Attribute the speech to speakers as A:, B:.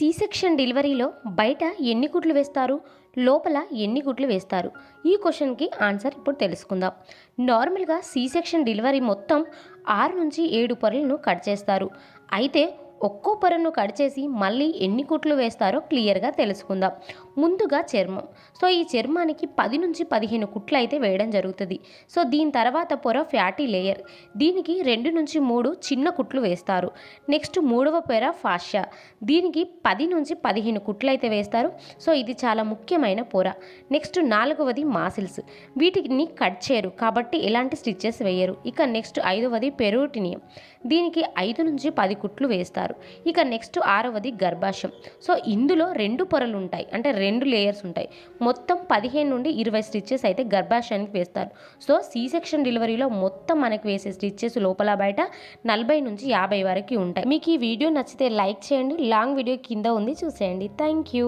A: C section డెలివరీలో బయట ఎన్ని గుడ్లు వేస్తారు? లోపల ఎన్ని గుడ్లు వేస్తారు? ఈ క్వశ్చన్కి ఆన్సర్ ఇప్పుడు తెలుసుకుందాం. నార్మల్గా సి సెక్షన్ డెలివరీ మొత్తం ఆరు నుంచి ఏడు పొరలను కట్ చేస్తారు. అయితే ఒక్కో పొరను కట్ చేసి మళ్ళీ ఎన్ని కుట్లు వేస్తారో క్లియర్గా తెలుసుకుందాం. ముందుగా చర్మం. సో ఈ చర్మానికి పది నుంచి పదిహేను కుట్లు అయితే వేయడం జరుగుతుంది. సో దీని తర్వాత పొర ఫ్యాటీ లేయర్. దీనికి రెండు నుంచి మూడు చిన్న కుట్లు వేస్తారు. నెక్స్ట్ మూడవ పొర ఫాషా దీనికి పది నుంచి పదిహేను కుట్లు అయితే వేస్తారు. సో ఇది చాలా ముఖ్యమైన పొర. నెక్స్ట్ నాలుగవది మాసిల్స్. వీటిని కట్ చేయరు. కాబట్టి ఎలాంటి స్టిచ్చెస్ వేయరు. ఇక నెక్స్ట్ ఐదవది పెరోటినియం. దీనికి ఐదు నుంచి పది కుట్లు వేస్తారు. ఇక నెక్స్ట్ ఆరవది గర్భాశయం. సో ఇందులో రెండు పొరలు ఉంటాయి అంటే రెండు లేయర్స్ ఉంటాయి. మొత్తం పదిహేను నుండి ఇరవై స్టిచ్చెస్ అయితే గర్భాశయానికి వేస్తారు. సో సి సెక్షన్ డెలివరీలో మొత్తం మనకి వేసే స్టిచ్చెస్ లోపల బయట నలభై నుంచి యాభై వరకు ఉంటాయి. మీకు ఈ వీడియో నచ్చితే లైక్ చేయండి. లాంగ్ వీడియో కింద ఉంది. చూసేయండి. Thank you.